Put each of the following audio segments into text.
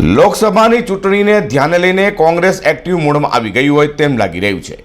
લોકસભાની ચૂંટણીને ધ્યાને લઈને કોંગ્રેસ એક્ટિવ મોડમાં આવી ગયું હોય તેમ લાગી રહ્યું છે.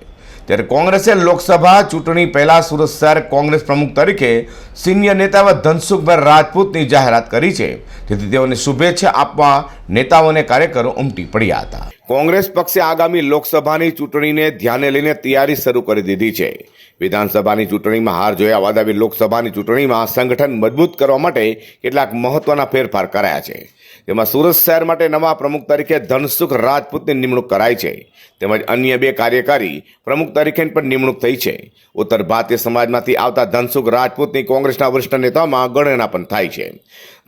ત્યારે કોંગ્રેસે લોકસભા ચૂંટણી પહેલાં સુરત શહેર કોંગ્રેસ પ્રમુખ તરીકે સિનિયર નેતા ધનસુખભાઈ રાજપૂતની જાહેરાત કરી છે. જેથી તેઓને શુભેચ્છા આપવા નેતાઓને કાર્યકરો ઉમટી પડ્યા હતા. કોંગ્રેસ પક્ષે આગામી લોકસભાની ચૂંટણીને ધ્યાને લઈને તૈયારી શરૂ કરી દીધી છે. વિધાનસભાની ચૂંટણીમાં હાર જોયા બાદ આવી લોકસભાની ચૂંટણીમાં સંગઠન મજબૂત કરવા માટે કેટલાક મહત્વના ફેરફાર કરાયા છે. તેમાં સુરત શહેર માટે નવા પ્રમુખ તરીકે ધનસુખ રાજપૂતની નિમણૂક કરાઈ છે. તેમજ અન્ય બે કાર્યકારી પ્રમુખ તરીકે પણ નિમણૂક થઈ છે. ઉત્તર ભારતીય સમાજમાંથી આવતા ધનસુખ રાજપૂતની કોંગ્રેસના વરિષ્ઠ નેતાઓમાં ગણના પણ થાય છે.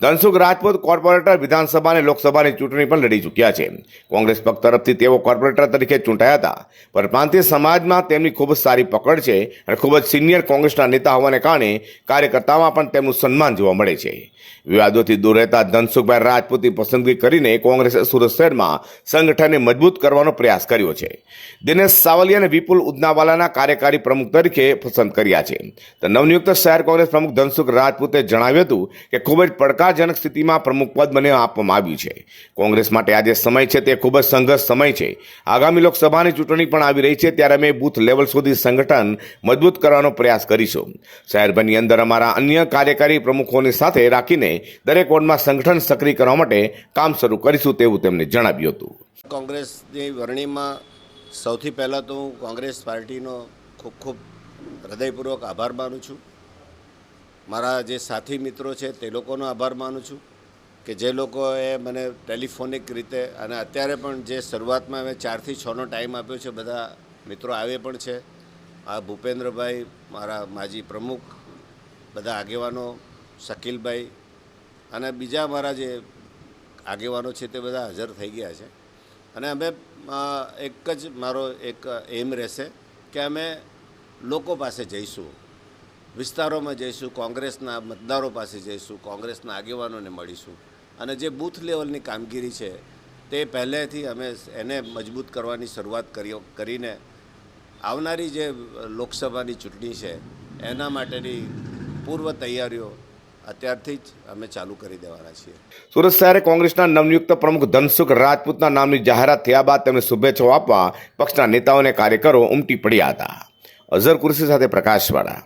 ધનસુખ રાજપૂત કોર્પોરેટર વિધાનસભા અને લોકસભાની ચૂંટણી પણ લડી ચૂક્યા છે. કોંગ્રેસ પક્ષ તરફથી તેઓ કોર્પોરેટર તરીકે ચૂંટાયા હતા. પણ પ્રાંતિય સમાજમાં તેમની ખૂબ જ સારી પકડ છે અને ખૂબ જ સિનિયર કોંગ્રેસના નેતા હોવાને કારણે કાર્યકર્તામાં પણ તેમનું સન્માન જોવા મળે છે. વિવાદોથી દૂર રહેતા ધનસુખભાઈ રાજપૂતની પસંદગી કરીને કોંગ્રેસે સુરત શહેરમાં સંગઠનને મજબૂત કરવાનો પ્રયાસ કર્યો છે. દિનેશ સાવલિયા અને વિપુલ ઉદનાવાલાના કાર્યકારી પ્રમુખ તરીકે પસંદ કર્યા છે. તો નવનિયુક્ત શહેર કોંગ્રેસ પ્રમુખ ધનસુખ રાજપૂતે જણાવ્યું હતું કે ખૂબ જ પડકારજનક સ્થિતિમાં પ્રમુખ પદ મને આપવામાં આવ્યું છે. કોંગ્રેસ માટે આજે સમય છે તે ખૂબ જ સંઘર્ષ સમય છે. આગામી લોકસભાની ચૂંટણી પણ આવી રહી છે, ત્યારે અમે બૂથ લેવલ સુધી સંગઠન મજબૂત કરવાનો પ્રયાસ કરીશું. શહેરભરની અંદર અમારા અન્ય કાર્યકારી પ્રમુખોની સાથે રાખીને દરેક વોર્ડમાં સંગઠન સક્રિય કરવા માટે કામ શરૂ કરીશું તેવું તેમણે જણાવ્યું હતું. કોંગ્રેસની વરણીમાં સૌથી પહેલાં તો હું કોંગ્રેસ પાર્ટીનો ખૂબ ખૂબ હૃદયપૂર્વક આભાર માનું છું. મારા જે સાથી મિત્રો છે તે લોકોનો આભાર માનું છું. કે જે લોકોએ મને ટેલિફોનિક રીતે અને અત્યારે પણ જે શરૂઆતમાં મેં ચારથી છનો ટાઈમ આપ્યો છે, બધા મિત્રો આવે પણ છે. આ ભૂપેન્દ્રભાઈ, મારા માજી પ્રમુખ, બધા આગેવાનો, શકીલભાઈ અને બીજા મારા જે આગેવાનો છે તે બધા હાજર થઈ ગયા છે. અને અમે એક જ મારો એક એમ રહેશે કે અમે લોકો પાસે જઈશું, વિસ્તારોમાં જઈશું, કોંગ્રેસના મતદારો પાસે જઈશું, કોંગ્રેસના આગેવાનોને મળીશું. અને જે બૂથ લેવલની કામગીરી છે, તે પહેલેથી અમે એને મજબૂત કરવાની શરૂઆત કરી કરીને આવનારી જે લોકસભાની ચૂંટણી છે, એના માટેની પૂર્વ તૈયારીઓ અત્યારથી જ અમે ચાલુ કરી દેવાના છીએ. સુરત શહેરે કોંગ્રેસના નવનિયુક્ત પ્રમુખ ધનસુખ રાજપૂતના નામની જાહેરાત થયા બાદ તેમને શુભેચ્છાઓ આપવા પક્ષના નેતાઓ અને કાર્યકરો ઉમટી પડ્યા હતા. અઝર કુરશી સાથે પ્રકાશવાળા